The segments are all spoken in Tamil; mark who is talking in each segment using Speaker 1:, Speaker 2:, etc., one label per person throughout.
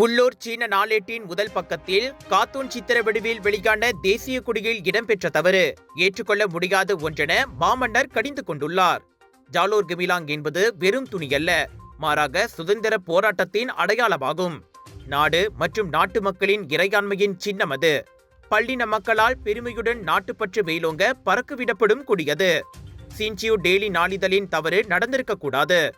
Speaker 1: உள்ளூர் சீன நாளேட்டின் முதல் பக்கத்தில் காத்தூன் சித்திர வடிவில் வெளியான தேசிய கொடியில் இடம்பெற்ற தவறு. ஏற்றுக்கொள்ள முடியாத ஒன்றென மாமன்னர் கடிந்து கொண்டுள்ளார். ஜாலோர் கமிலாங் என்பது வெறும் துணியல்ல மாறாக சுதந்திர போராட்டத்தின் அடையாளமாகும். நாடு மற்றும் நாட்டு மக்களின் இறையாண்மையின் சின்னம் அது. பள்ளின மக்களால் பெருமையுடன் நாட்டுப்பற்று மேலோங்க பறக்குவிடப்படும் கொடியது சின்சியூ டெய்லி நாளிதழின் தவறு நடந்திருக்கக்கூடாது.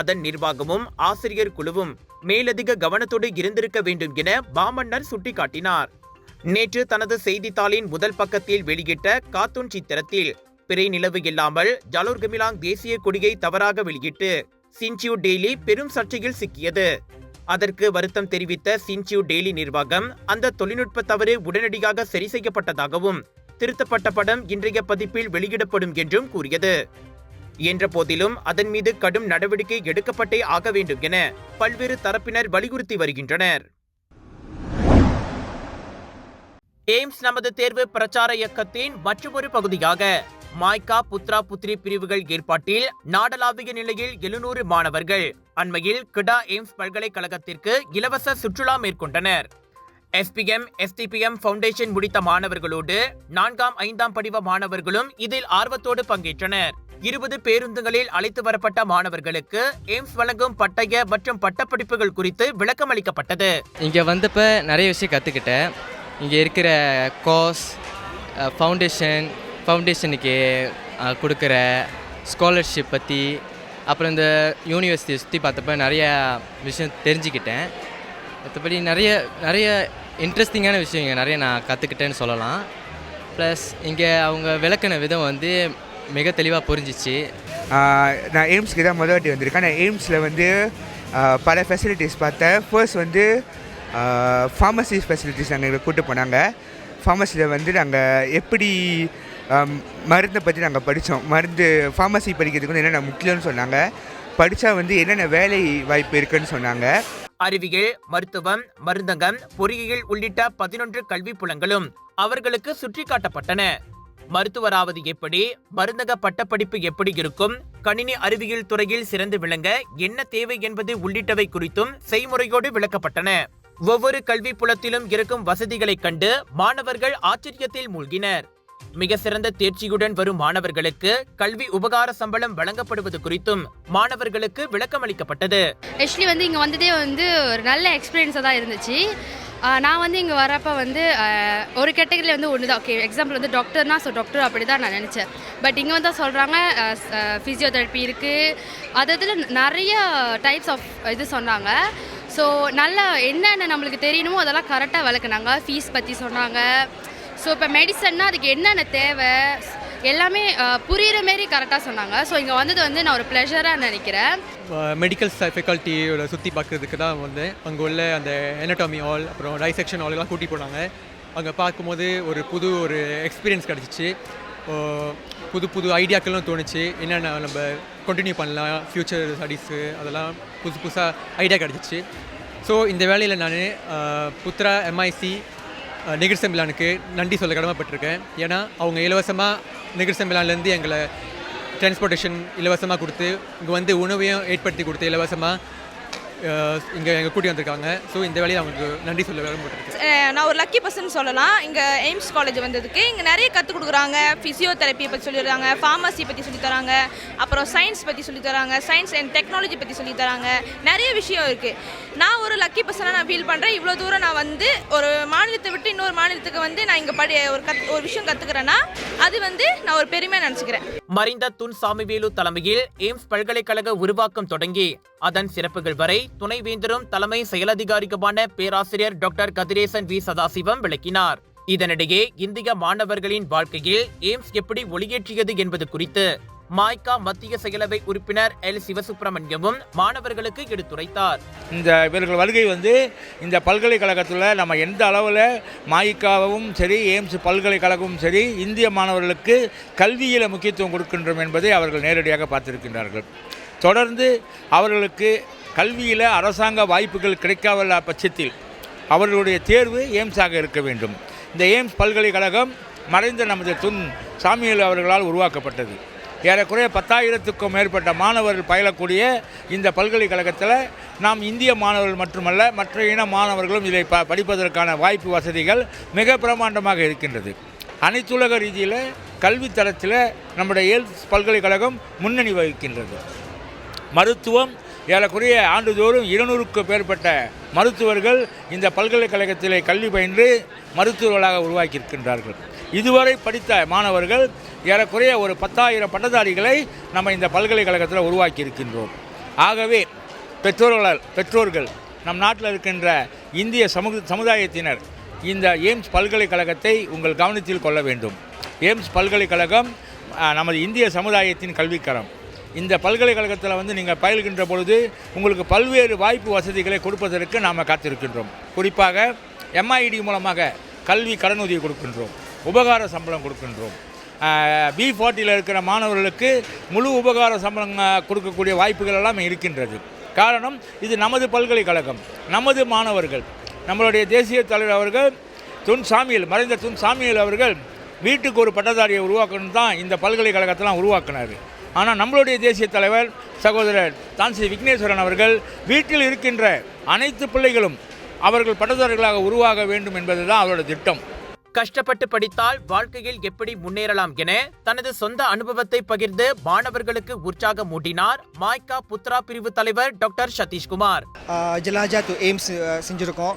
Speaker 1: அதன் நிர்வாகமும் ஆசிரியர் குழுவும் மேலதிக கவனத்தோடு இருந்திருக்க வேண்டும் என பாமன்னர் சுட்டிக்காட்டினார். நேற்று தனது செய்தித்தாளின் முதல் பக்கத்தில் வெளியிட்ட காத்தூன் சித்திரத்தில் பிறை நிலவு இல்லாமல் ஜலோர்கமிலாங் தேசிய கொடியை தவறாக வெளியிட்டு சின்சியூ டெய்லி பெரும் சர்ச்சையில் சிக்கியது. அதற்கு வருத்தம் தெரிவித்த சின்சியூ டெய்லி நிர்வாகம் அந்த தொழில்நுட்ப தவறு உடனடியாக சரி செய்யப்பட்டதாகவும் திருத்தப்பட்ட படம் இன்றைய பதிப்பில் வெளியிடப்படும் என்றும் கூறியது. என்ற போதிலும் அதன் மீது கடும் நடவடிக்கை எடுக்கப்பட்டே ஆக வேண்டும் என பல்வேறு தரப்பினர் வலியுறுத்தி வருகின்றனர். எய்ம்ஸ் நமது தேர்வு பிரச்சார இயக்கத்தின் மற்றொரு பகுதியாக மாய்கா புத்ரா புத்ரி பிரிவுகள் ஏற்பாட்டில் நாடளாவிய நிலையில் எழுநூறு மாணவர்கள் அண்மையில் கிடா எய்ம்ஸ் பல்கலைக்கழகத்திற்கு இலவச சுற்றுலா மேற்கொண்டனர். எஸ்பிஎம் எஸ்டிபிஎம் ஃபவுண்டேஷன் முடித்த மாணவர்களோடு நான்காம் ஐந்தாம் படிவ மாணவர்களும் இதில் ஆர்வத்தோடு பங்கேற்றனர். இருபது பேருந்துகளில் அழைத்து வரப்பட்ட மாணவர்களுக்கு எய்ம்ஸ் வழங்கும் பட்டய மற்றும் பட்டப்படிப்புகள் குறித்து விளக்கம் அளிக்கப்பட்டது.
Speaker 2: இங்கே வந்தப்போ நிறைய விஷயம் கற்றுக்கிட்டேன் இங்கே இருக்கிற கோர்ஸ் ஃபவுண்டேஷன் ஃபவுண்டேஷனுக்கு கொடுக்குற ஸ்காலர்ஷிப் பற்றி அப்புறம் இந்த யூனிவர்சிட்டியை சுற்றி பார்த்தப்ப நிறைய விஷயம் தெரிஞ்சுக்கிட்டேன். மற்றபடி நிறைய நிறைய இன்ட்ரெஸ்டிங்கான விஷயம் இங்கே நிறைய நான் கற்றுக்கிட்டேன்னு சொல்லலாம். ப்ளஸ் இங்கே அவங்க விளக்கின விதம் வந்து மிக தெளிவாக புரிஞ்சிச்சு.
Speaker 3: நான் எய்ம்ஸ்க்கு தான் முதல் வாட்டி வந்திருக்கேன். நான் எய்ம்ஸில் வந்து பல ஃபெசிலிட்டிஸ் பார்த்தேன். ஃபர்ஸ்ட் வந்து ஃபார்மசி ஃபெசிலிட்டிஸ் நாங்கள் எங்களை கூட்டு போனாங்க. ஃபார்மசியில் வந்து நாங்கள் எப்படி மருந்தை பற்றி நாங்கள் படித்தோம் மருந்து ஃபார்மசி படிக்கிறதுக்கு வந்து என்னென்ன முக்கியம்னு சொன்னாங்க. படித்தா வந்து என்னென்ன வேலை வாய்ப்பு இருக்குன்னு சொன்னாங்க.
Speaker 1: அறிவியல் மருத்துவம் மருந்தகம் பொறியியல் உள்ளிட்ட பதினொன்று கல்வி புலங்களும் அவர்களுக்கு சுற்றி காட்டப்பட்டன. மருத்துவராவது எப்படி? மருந்தக பட்டப்படிப்பு எப்படி இருக்கும்? கணினி அறிவியல் துறையில் சிறந்து விளங்க என்ன தேவை என்பது உள்ளிட்டவை குறித்தும் செய்முறையோடு விளக்கப்பட்டன. ஒவ்வொரு கல்வி புலத்திலும் இருக்கும் வசதிகளைக் கண்டு மாணவர்கள் ஆச்சரியத்தில் மூழ்கினர். மிக சிறந்த தேர்ச்சியுடன் வரும் மாணவர்களுக்கு கல்வி உபகார சம்பளம் வழங்கப்படுவது குறித்தும் மாணவர்களுக்கு விளக்கம் அளிக்கப்பட்டது
Speaker 4: ஆக்சுவலி வந்து இங்கே வந்ததே வந்து ஒரு நல்ல எக்ஸ்பீரியன்ஸாக தான் இருந்துச்சு. நான் வந்து இங்கே வரப்போ வந்து ஒரு கேட்டகரியில் வந்து ஒன்று தான் ஓகே எக்ஸாம்பிள் வந்து டாக்டர்னா ஸோ டாக்டர் அப்படி தான் நான் நினச்சேன். பட் இங்கே வந்து சொல்கிறாங்க ஃபிசியோதெரப்பி இருக்குது அது இதில் நிறைய டைப்ஸ் ஆஃப் இது சொன்னாங்க. ஸோ நல்லா என்னென்ன நம்மளுக்கு தெரியணுமோ அதெல்லாம் கரெக்டாக விளக்குனாங்க. ஃபீஸ் பற்றி சொன்னாங்க. ஸோ இப்போ மெடிசன்னா அதுக்கு என்னென்ன தேவை? எல்லாமே புரிகிற மாரி கரெக்டாக சொன்னாங்க. ஸோ இங்கே வந்தது வந்து நான் ஒரு ப்ளஷராக நினைக்கிறேன்.
Speaker 5: மெடிக்கல் ஃபெக்கல்ட்டியோட சுற்றி பார்க்குறதுக்கு தான் வந்து அங்கே உள்ள அந்த எனட்டாமி ஹால் அப்புறம் டைசெக்ஷன் ஹால் எல்லாம் கூட்டி போனாங்க. அங்கே பார்க்கும்போது ஒரு புது ஒரு எக்ஸ்பீரியன்ஸ் கிடச்சிச்சு. புது புது ஐடியாக்கள்லாம் தோணுச்சு. என்னென்ன நம்ம கண்டினியூ பண்ணலாம் ஃப்யூச்சர் ஸ்டடீஸு அதெல்லாம் புதுசு புதுசாக ஐடியா கிடச்சிச்சு. ஸோ இந்த வேலையில் நான் புத்ரா எம்ஐசி நிகர் செம்பிலானுக்கு நன்றி சொல்ல கடமைப்பட்டிருக்கேன். ஏன்னா அவங்க இலவசமாக நிகர் செம்பிலான்லேருந்து எங்களை டிரான்ஸ்போர்ட்டேஷன் இலவசமாக கொடுத்து இங்கே வந்து உணவையும் ஏற்படுத்தி கொடுத்து இலவசமாக இங்கே எங்கள் கூட்டி வந்திருக்காங்க. ஸோ இந்த வேலையை அவங்களுக்கு நன்றி சொல்ல விரும்பப்பட்டிருக்கு
Speaker 6: நான் ஒரு லக்கி பர்சன் சொல்லலாம். இங்கே எய்ம்ஸ் காலேஜ் வந்ததுக்கு இங்கே நிறைய கற்றுக் கொடுக்குறாங்க. ஃபிசியோதெரப்பி பற்றி சொல்லிடுறாங்க ஃபார்மசி பற்றி சொல்லித் தராங்க அப்புறம் சயின்ஸ் பற்றி சொல்லித் தராங்க சயின்ஸ் அண்ட் டெக்னாலஜி பற்றி சொல்லித் தராங்க. நிறைய விஷயம் இருக்குது நான் ஒரு லக்கி பர்சனாக நான் ஃபீல் பண்ணுறேன் இவ்வளோ தூரம் நான் வந்து ஒரு மாநிலத்தை விட்டு இன்னொரு மாநிலத்துக்கு வந்து நான் இங்கே படி ஒரு கத் ஒரு விஷயம் கற்றுக்கிறேன்னா அது வந்து நான் ஒரு பெருமையாக நினச்சிக்கிறேன்.
Speaker 1: மறைந்த துன் சாமிவேலு தலைமையில் எய்ம்ஸ் பல்கலைக்கழக உருவாக்கம் தொடங்கி அதன் சிறப்புகள் வரை துணைவேந்தரும் தலைமை செயலதிகாரிக்குமான பேராசிரியர் டாக்டர் கதிரேசன் வி. சதாசிவம் விளக்கினார். இதனிடையே இந்திய மாணவர்களின் வாழ்க்கையில் எய்ம்ஸ் எப்படி ஒளியேற்றியது என்பது குறித்து மாய்கா மத்திய செயலவை உறுப்பினர் எல். சிவசுப்பிரமணியமும் மாணவர்களுக்கு எடுத்துரைத்தார்.
Speaker 7: இந்த இவர்கள் வருகை வந்து இந்த பல்கலைக்கழகத்தில் நம்ம எந்த அளவில் மாய்க்காவும் சரி எய்ம்ஸ் பல்கலைக்கழகமும் சரி இந்திய மாணவர்களுக்கு கல்வியில் முக்கியத்துவம் கொடுக்கின்றோம் என்பதை அவர்கள் நேரடியாக பார்த்திருக்கின்றார்கள். தொடர்ந்து அவர்களுக்கு கல்வியில் அரசாங்க வாய்ப்புகள் கிடைக்காத பட்சத்தில் அவர்களுடைய தேர்வு எய்ம்ஸாக இருக்க வேண்டும். இந்த எய்ம்ஸ் பல்கலைக்கழகம் மறைந்த நமது துன் சாமியல் அவர்களால் உருவாக்கப்பட்டது. ஏறக்குறைய பத்தாயிரத்துக்கும் மேற்பட்ட மாணவர்கள் பயிலக்கூடிய இந்த பல்கலைக்கழகத்தில் நாம் இந்திய மாணவர்கள் மட்டுமல்ல மற்ற இன மாணவர்களும் இதை ப படிப்பதற்கான வாய்ப்பு வசதிகள் மிக பிரமாண்டமாக இருக்கின்றது. அனைத்துலக ரீதியில் கல்வித்தரத்தில் நம்முடைய எய்ம்ஸ் பல்கலைக்கழகம் முன்னணி வகிக்கின்றது. மருத்துவம் ஏறக்குறைய ஆண்டுதோறும் இருநூறுக்கு மேற்பட்ட மருத்துவர்கள் இந்த பல்கலைக்கழகத்திலே கல்வி பயின்று மருத்துவர்களாக உருவாக்கியிருக்கின்றார்கள். இதுவரை படித்த மாணவர்கள் ஏறக்குறைய ஒரு பத்தாயிரம் பட்டதாரிகளை நம்ம இந்த பல்கலைக்கழகத்தில் உருவாக்கி இருக்கின்றோம் ஆகவே பெற்றோர்களால் பெற்றோர்கள் நம் நாட்டில் இருக்கின்ற இந்திய சமூக சமுதாயத்தினர் இந்த எய்ம்ஸ் பல்கலைக்கழகத்தை உங்கள் கவனத்தில் கொள்ள வேண்டும். எய்ம்ஸ் பல்கலைக்கழகம் நமது இந்திய சமுதாயத்தின் கல்விக்கரம். இந்த பல்கலைக்கழகத்தில் வந்து நீங்கள் பயில்கின்ற பொழுது உங்களுக்கு பல்வேறு வாய்ப்பு வசதிகளை கொடுப்பதற்கு நாம் காத்திருக்கின்றோம். குறிப்பாக எம்ஐடி மூலமாக கல்வி கடனுதவி கொடுக்கின்றோம். உபகார சம்பளம் கொடுக்கின்றோம். பி ஃபார்ட்டியில் இருக்கிற மாணவர்களுக்கு முழு உபகார சம்பளம் கொடுக்கக்கூடிய வாய்ப்புகள் எல்லாம் இருக்கின்றது. காரணம் இது நமது பல்கலைக்கழகம் நமது மாணவர்கள். நம்மளுடைய தேசிய தலைவர் அவர்கள் துன் சாமியல் மறைந்த துன் சாமியல் அவர்கள் வீட்டுக்கு ஒரு பட்டதாரியை உருவாக்கணும் தான் இந்த பல்கலைக்கழகத்தெல்லாம் உருவாக்கினார். ஆனால் நம்மளுடைய தேசிய தலைவர் சகோதரர் தான்சி விக்னேஸ்வரன் அவர்கள் வீட்டில் இருக்கின்ற அனைத்து பிள்ளைகளும் அவர்கள் பட்டதாரிகளாக உருவாக வேண்டும் என்பது தான் அவரோட திட்டம்.
Speaker 1: கஷ்டப்பட்டு படித்தால் வாழ்க்கையில் எப்படி முன்னேறலாம் என தனது சொந்த அனுபவத்தை பகிர்ந்து மாணவர்களுக்கு உற்சாகம் மூட்டினார் மாய்கா புத்ரா பிரிவு தலைவர் டாக்டர் சதீஷ்குமார்.
Speaker 8: ஜலாஜா டு எய்ம்ஸ் செஞ்சுருக்கோம்.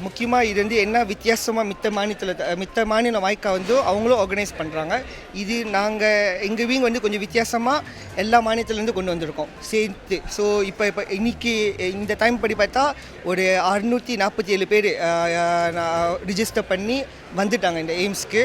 Speaker 8: முக்கியமாக இது வந்து என்ன வித்தியாசமாக மித்த மாநிலத்தில் மித்த மாநில வாய்க்கா வந்து அவங்களும் ஆர்கனைஸ் பண்ணுறாங்க இது நாங்கள் எங்கள் வீங்க வந்து கொஞ்சம் வித்தியாசமாக எல்லா மாநிலத்துலேருந்து கொண்டு வந்திருக்கோம். சேர்த்து. ஸோ இப்போ இப்போ இன்றைக்கி இந்த டைம் படி பார்த்தா ஒரு அறுநூற்றி நாற்பத்தி ஏழு பேர் ரிஜிஸ்டர் பண்ணி வந்துட்டாங்க இந்த எய்ம்ஸ்க்கு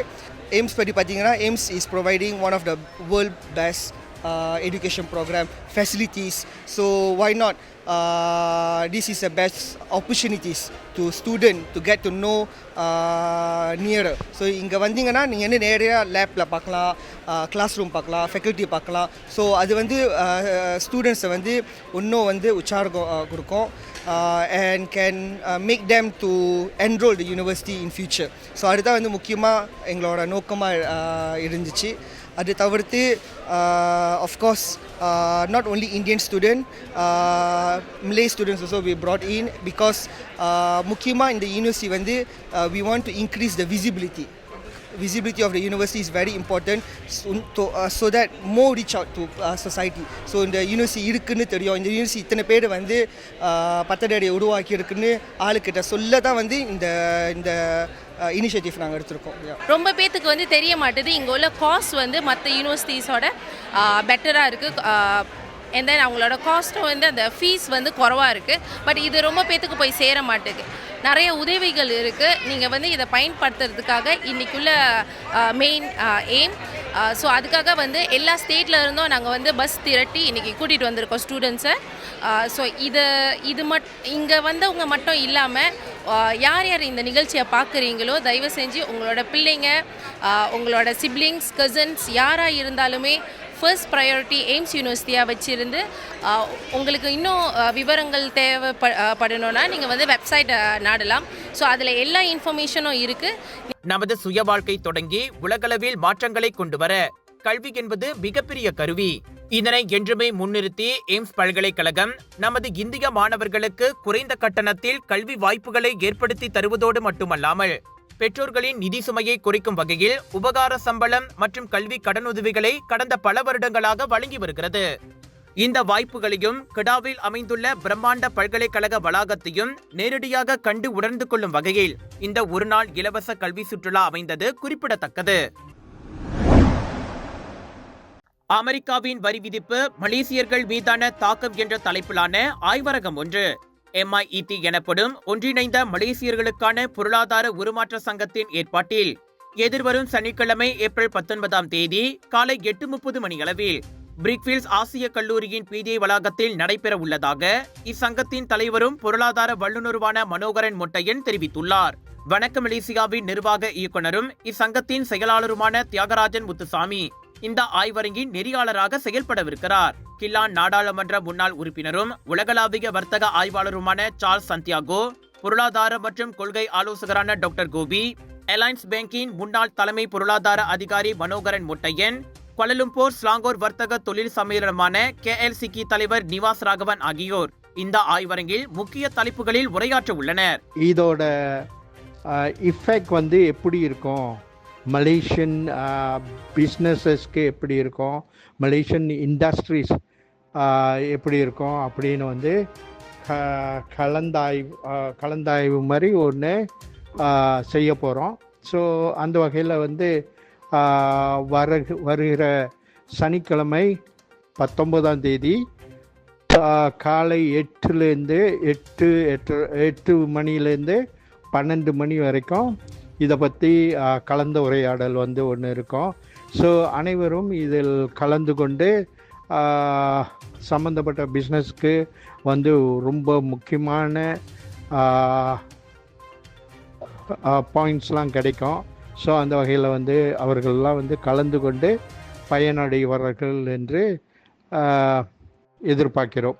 Speaker 8: எய்ம்ஸ் படி பார்த்தீங்கன்னா AIMS is providing one of the world best uh, education program, facilities. So why not? Uh, this is the best opportunities to student to get to know uh, nearer. So இங்கே வந்தீங்கன்னா நீங்கள் வந்து நேரடியாக லேப்பில் பார்க்கலாம் uh, கிளாஸ் ரூம் பார்க்கலாம் ஃபெக்கல்ட்டி பார்க்கலாம் ஸோ அது வந்து uh, ஸ்டூடெண்ட்ஸை வந்து இன்னும் வந்து உற்சாகம் uh, கொடுக்கும் and can make them to enrol the university in future so அதுதான் வந்து முக்கியமாக எங்களோட நோக்கமாக இருந்துச்சு அது தவிர்த்து of course not only Indian student மிலே students also we brought in because முக்கியமாக இந்த யூனிவர்சிட்டி வந்து we want to increase the visibility visibility of the university is very important so, to, uh, so that more reach out to uh, society. So இந்த யூனிவர்சிட்டி இருக்குன்னு தெரியும். இந்த யூனிவர்சிட்டி இத்தனை பேர் வந்து uh, பத்தடியை உருவாக்கி இருக்குன்னு ஆளுக்கிட்ட சொல்ல தான் வந்து இந்த இந்த uh, இனிஷியேட்டிவ் நாங்கள் எடுத்திருக்கோம்.
Speaker 9: ரொம்ப பேத்துக்கு வந்து தெரிய மாட்டுது. இங்கே உள்ள காஸ்ட் வந்து மற்ற யூனிவர்சிட்டிஸோட பெட்டராக இருக்குது அண்ட் தென் அவங்களோட காஸ்ட்டும் வந்து அந்த ஃபீஸ் வந்து குறவாக இருக்குது பட் இது ரொம்ப பேத்துக்கு போய் சேர மாட்டேங்குது நிறைய உதவிகள் இருக்குது நீங்கள் வந்து இதை பயன்படுத்துறதுக்காக இன்றைக்குள்ள மெயின் எய்ம் ஸோ அதுக்காக வந்து எல்லா ஸ்டேட்டில் இருந்தும் நாங்கள் வந்து பஸ் திரட்டி இன்றைக்கி கூட்டிகிட்டு வந்திருக்கோம் ஸ்டூடெண்ட்ஸை ஸோ இது இது மட் இங்கே வந்தவங்க மட்டும் இல்லாமல் யார் யார் இந்த நிகழ்ச்சியை பார்க்குறீங்களோ தயவு செஞ்சு உங்களோட பிள்ளைங்க உங்களோட சிப்ளிங்ஸ் கசின்ஸ் யாராக இருந்தாலுமே ஃபர்ஸ்ட் ப்ரையாரிட்டி எய்ம்ஸ் யூனிவர்சிட்டியாக வச்சுருந்து உங்களுக்கு இன்னும் விவரங்கள் தேவைப்படணும்னா நீங்கள் வந்து வெப்சைட்டை நாடலாம். ஸோ அதில் எல்லா இன்ஃபர்மேஷனும் இருக்குது
Speaker 1: நமது சுய வாழ்க்கை தொடங்கி உலகளவில் மாற்றங்களை கொண்டு வர கல்வி என்பது மிகப்பெரிய கருவி. இதனை என்றுமே முன்னிறுத்தி எய்ம்ஸ் பல்கலைக்கழகம் நமது இந்திய மாணவர்களுக்கு குறைந்த கட்டணத்தில் கல்வி வாய்ப்புகளை ஏற்படுத்தி தருவதோடு மட்டுமல்லாமல் பெற்றோர்களின் நிதி சுமையை குறைக்கும் வகையில் உபகார சம்பளம் மற்றும் கல்வி கடனுதவிகளை கடந்த பல வருடங்களாக வழங்கி வருகிறது. இந்த வாய்ப்புகளையும் கிடாவில் அமைந்துள்ள பிரம்மாண்ட பல்கலைக்கழக வளாகத்தையும் நேரடியாக கண்டு உணர்ந்து கொள்ளும் வகையில் இந்த ஒருநாள் இலவச கல்வி சுற்றுலா அமைந்தது குறிப்பிடத்தக்கது. அமெரிக்காவின் வரி விதிப்பு மலேசியர்கள் மீதான தாக்கம் என்ற தலைப்பிலான ஆய்வரகம் ஒன்று. எம்ஐஇடி எனப்படும் ஒன்றிணைந்த மலேசியர்களுக்கான பொருளாதார உருமாற்ற சங்கத்தின் ஏற்பாட்டில் எதிர்வரும் சனிக்கிழமை ஏப்ரல் பத்தொன்பதாம் தேதி காலை எட்டு முப்பது மணியளவில் பிரிக்ஃபீல்ட்ஸ் ஆசிய கல்லூரியின் பிடிஐ வளாகத்தில் நடைபெற உள்ளதாக இச்சங்கத்தின் தலைவரும் பொருளாதார வல்லுநருமான மனோகரன் மொட்டையன் தெரிவித்துள்ளார். வணக்க மலேசியாவின் நிர்வாக இயக்குனரும் இச்சங்கத்தின் செயலாளருமான தியாகராஜன் முத்துசாமி. இந்த ஆய்வரங்கின் நெறியாளராக செயல்படவிருக்கிறார். கில்லான் நாடாளுமன்ற முன்னாள் உறுப்பினரும் உலகளாவிய வர்த்தக ஆய்வாளருமான சார்ல்ஸ் சந்தியாகோ பொருளாதார மற்றும் கொள்கை ஆலோசகரான டாக்டர் கோபி அலைன்ஸ் பேங்கின் முன்னாள் தலைமை பொருளாதார அதிகாரி மனோகரன் முட்டையன் கொலலும்பூர் ஸ்லாங்கோர் வர்த்தக தொழில் சம்மேளனமான கேஎல்சிக்கு தலைவர் நிவாஸ் ராகவன் ஆகியோர் இந்த ஆய்வரங்கில் முக்கிய தலைப்புகளில் உரையாற்ற உள்ளனர்
Speaker 10: இதோட இஃபெக்ட் வந்து எப்படி இருக்கும்? மலேசியன் பிஸ்னஸஸ்க்கு uh, எப்படி இருக்கும்? மலேசியன் இண்டஸ்ட்ரீஸ் uh, எப்படி இருக்கும் அப்படின்னு வந்து க- கலந்தாய்வு கலந்தாய்வு மாதிரி ஒன்று செய்ய போகிறோம் ஸோ அந்த வகையில் வந்து வர வருகிற சனிக்கிழமை பத்தொம்போதாம் தேதி காலை எட்டுலேருந்து எட்டு எட்டு எட்டு மணிலேருந்து பன்னெண்டு மணி வரைக்கும் இதை பற்றி கலந்த உரையாடல் வந்து ஒன்று இருக்கும். ஸோ அனைவரும் இதில் கலந்து கொண்டு சம்மந்தப்பட்ட பிஸ்னஸ்க்கு வந்து ரொம்ப முக்கியமான பாயிண்ட்ஸ்லாம் கிடைக்கும். ஸோ அந்த வகையில் வந்து அவர்கள்லாம் வந்து கலந்து கொண்டு பயனடைவார்கள் என்று எதிர்பார்க்கிறோம்.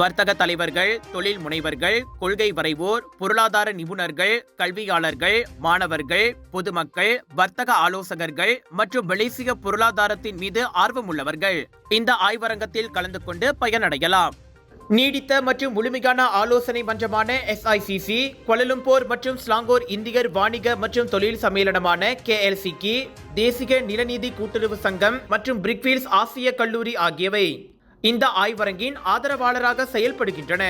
Speaker 1: வர்த்தக தலைவர்கள் தொழில் முனைவர்கள் கொள்கை வரைவோர் பொருளாதார நிபுணர்கள் கல்வியாளர்கள் மாணவர்கள் பொதுமக்கள் வர்த்தக ஆலோசகர்கள் மற்றும் மலேசிய பொருளாதாரத்தின் மீது ஆர்வமுள்ளவர்கள். இந்த ஆய்வரங்கத்தில் கலந்து கொண்டு பயனடையலாம். நீடித்த மற்றும் முழுமையான ஆலோசனை மன்றமான எஸ்ஐசிசி கொலலும்போர் மற்றும் ஸ்லாங்கோர் இந்தியர் வாணிக மற்றும் தொழில் சம்மேளனமான கேஎல்சிக்கு தேசிய நிலநீதி கூட்டுறவு சங்கம் மற்றும் பிரிக்வீல்ஸ் ஆசிய கல்லூரி ஆகியவை. இந்த ஆய்வரங்கின் ஆதரவாளராக செயல்படுகின்றன.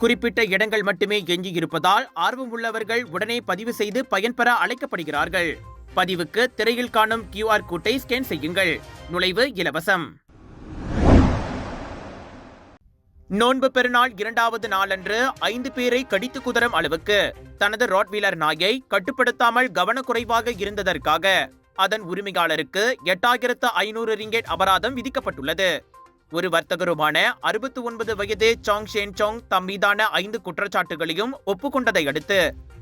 Speaker 1: குறிப்பிட்ட இடங்கள் மட்டுமே எஞ்சியிருப்பதால் ஆர்வமுள்ளவர்கள் உடனே பதிவு செய்து பயன்பெற அழைக்கப்படுகிறார்கள். பதிவுக்கு திரையில் காணும் கியூஆர் கோட்டை ஸ்கேன் செய்யுங்கள். நுழைவு இலவசம். நோன்பு பெருநாள் இரண்டாவது நாளன்று ஐந்து பேரை கடித்து குதறும் அளவுக்கு தனது ராட்வீலர் நாயை கட்டுப்படுத்தாமல் கவனக்குறைவாக இருந்ததற்காக அதன் உரிமையாளருக்கு எட்டாயிரத்து ஐநூறு ரிங்கெட் அபராதம் விதிக்கப்பட்டுள்ளது. ஒரு வர்த்தகருமான அறுபத்தி ஒன்பது வயது சாங் ஷேன் சாங் தம் மீதான ஐந்து குற்றச்சாட்டுகளையும் ஒப்புக்கொண்டதை அடுத்து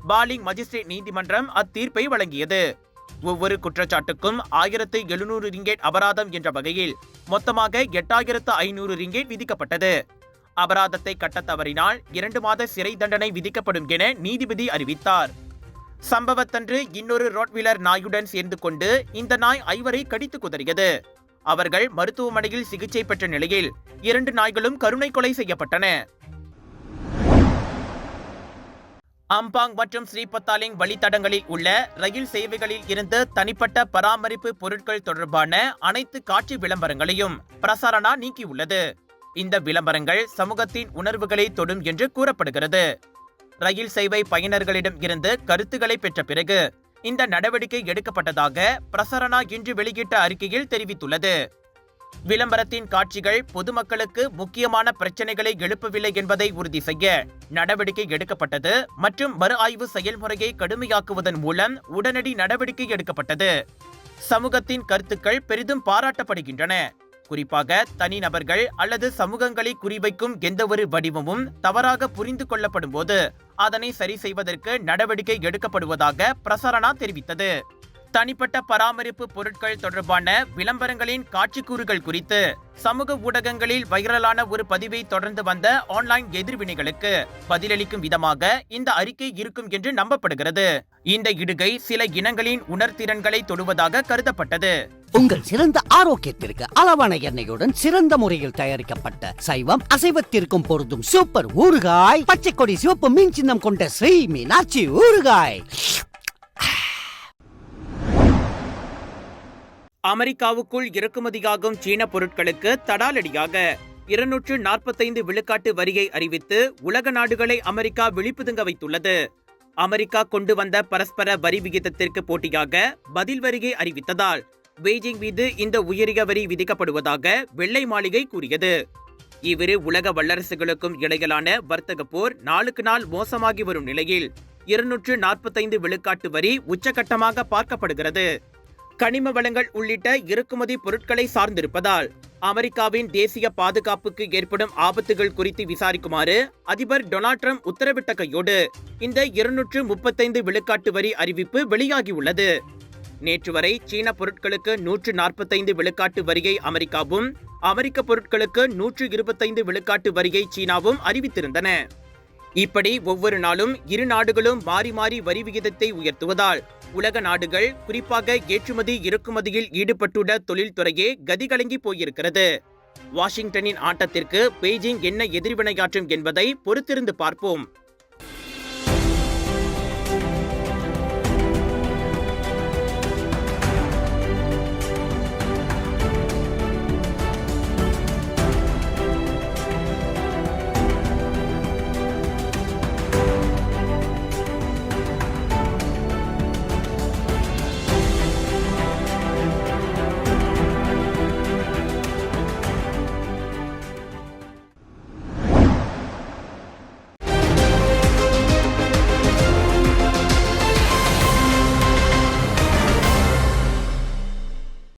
Speaker 1: பாலிங் மஜிஸ்ட்ரேட் நீதிமன்றம் அத்தீர்ப்பை வழங்கியது. ஒவ்வொரு குற்றச்சாட்டுக்கும் ஆயிரத்து எழுநூறு ரிங்கேட் அபராதம் என்ற வகையில் மொத்தமாக எட்டாயிரத்து ஐநூறு ரிங்கேட் விதிக்கப்பட்டது. அபராதத்தை கட்ட தவறினால் இரண்டு மாத சிறை தண்டனை விதிக்கப்படும் என நீதிபதி அறிவித்தார். சம்பவத்தன்று இன்னொரு ரோட்வீலர் நாயுடன் சேர்ந்து கொண்டு இந்த நாய் ஐவரை கடித்து குதறியது. அவர்கள் மருத்துவமனையில் சிகிச்சை பெற்ற நிலையில் இரண்டு நாய்களும் கருணை கொலை செய்யப்பட்டன. அம்பாங் மற்றும் ஸ்ரீபத்தாலிங் வழித்தடங்களில் உள்ள ரயில் சேவைகளில் இருந்து தனிப்பட்ட பராமரிப்பு பொருட்கள் தொடர்பான அனைத்து காட்சி விளம்பரங்களையும் பிரசாரணா நீக்கியுள்ளது. இந்த விளம்பரங்கள் சமூகத்தின் உணர்வுகளை தொடும் என்று கூறப்படுகிறது. ரயில் சேவை பயனர்களிடம் இருந்து கருத்துக்களை பெற்ற பிறகு இந்த நடவடிக்கை எடுக்கப்பட்டதாக பிரசரணா இன்று வெளியிட்ட அறிக்கையில் தெரிவித்துள்ளது. விளம்பரத்தின் காட்சிகள் பொதுமக்களுக்கு முக்கியமான பிரச்சனைகளை எழுப்பவில்லை என்பதை உறுதி செய்ய நடவடிக்கை எடுக்கப்பட்டது மற்றும் மறு ஆய்வு செயல்முறையை கடுமையாக்குவதன் மூலம் உடனடி நடவடிக்கை எடுக்கப்பட்டது. சமூகத்தின் கருத்துக்கள் பெரிதும் பாராட்டப்படுகின்றன. குறிப்பாக தனிநபர்கள் அல்லது சமூகங்களை குறிவைக்கும் எந்தவொரு வடிவமும் தவறாக புரிந்து கொள்ளப்படும் போது அதனை சரி செய்வதற்கு நடவடிக்கை எடுக்கப்படுவதாக பிரசரணா தெரிவித்தது. தனிப்பட்ட பராமரிப்பு பொருட்கள் தொடர்பான விளம்பரங்களின் காட்சிக்கூறுகள் குறித்து சமூக ஊடகங்களில் வைரலான ஒரு பதிவை தொடர்ந்து வந்த ஆன்லைன் எதிர்வினைகளுக்கு பதிலளிக்கும் விதமாக இந்த அறிக்கை இருக்கும் என்று நம்பப்படுகிறது. இந்த இடுகை சில இனங்களின் உணர்திறன்களை தொடுவதாக கருதப்பட்டது.
Speaker 11: உங்கள் சிறந்த ஆரோக்கியத்திற்கு அளவான எண்ணெயுடன் சிறந்த முறையில் தயாரிக்கப்பட்ட சைவம் அசைவத்திற்கும் பொருந்தும் சூப்பர் ஊறுகாய் பச்சை கொடி சிவப்பு மீன் சின்னம் கொண்ட ஸ்ரீ மீனாட்சி ஊறுகாய்.
Speaker 1: அமெரிக்காவுக்குள் இறக்குமதியாகும் சீன பொருட்களுக்கு தடாலடியாக இருநூற்று நாற்பத்தைந்து விழுக்காட்டு வரியை அறிவித்து உலக நாடுகளை அமெரிக்கா விழிப்புதுங்க வைத்துள்ளது. அமெரிக்கா கொண்டு வந்த பரஸ்பர வரி விகிதத்திற்கு போட்டியாக பதில் வரியை அறிவித்ததால் பெய்ஜிங் மீது இந்த உயரிய வரி விதிக்கப்படுவதாக வெள்ளை மாளிகை கூறியது. இவ்விரு உலக வல்லரசுகளுக்கும் இடையிலான வர்த்தக போர் நாளுக்கு நாள் மோசமாகி வரும் நிலையில் இருநூற்று நாற்பத்தைந்து விழுக்காட்டு வரி உச்சகட்டமாக பார்க்கப்படுகிறது. கனிம வளங்கள் உள்ளிட்ட இறக்குமதி பொருட்களை சார்ந்திருப்பதால் அமெரிக்காவின் தேசிய பாதுகாப்புக்கு ஏற்படும் ஆபத்துகள் குறித்து விசாரிக்குமாறு அதிபர் டொனால்ட் ட்ரம்ப் உத்தரவிட்ட கையோடு இந்த இருநூற்று முப்பத்தைந்து விழுக்காட்டு வரி அறிவிப்பு வெளியாகியுள்ளது. நேற்று வரை சீன பொருட்களுக்கு நூற்று நாற்பத்தைந்து விழுக்காட்டு வரியை அமெரிக்காவும் அமெரிக்க பொருட்களுக்கு நூற்று இருபத்தைந்து விழுக்காட்டு வரியை சீனாவும் அறிவித்திருந்தன. இப்படி ஒவ்வொரு நாளும் இரு நாடுகளும் மாறி மாறி வரி விகிதத்தை உயர்த்துவதால் உலக நாடுகள் குறிப்பாக ஏற்றுமதி இறக்குமதியில் ஈடுபட்டுள்ள தொழில்துறையே கதிகலங்கி போயிருக்கிறது. வாஷிங்டனின் ஆட்டத்திற்கு பெய்ஜிங் என்ன எதிர்வினையாற்றும் என்பதை பொறுத்திருந்து பார்ப்போம்.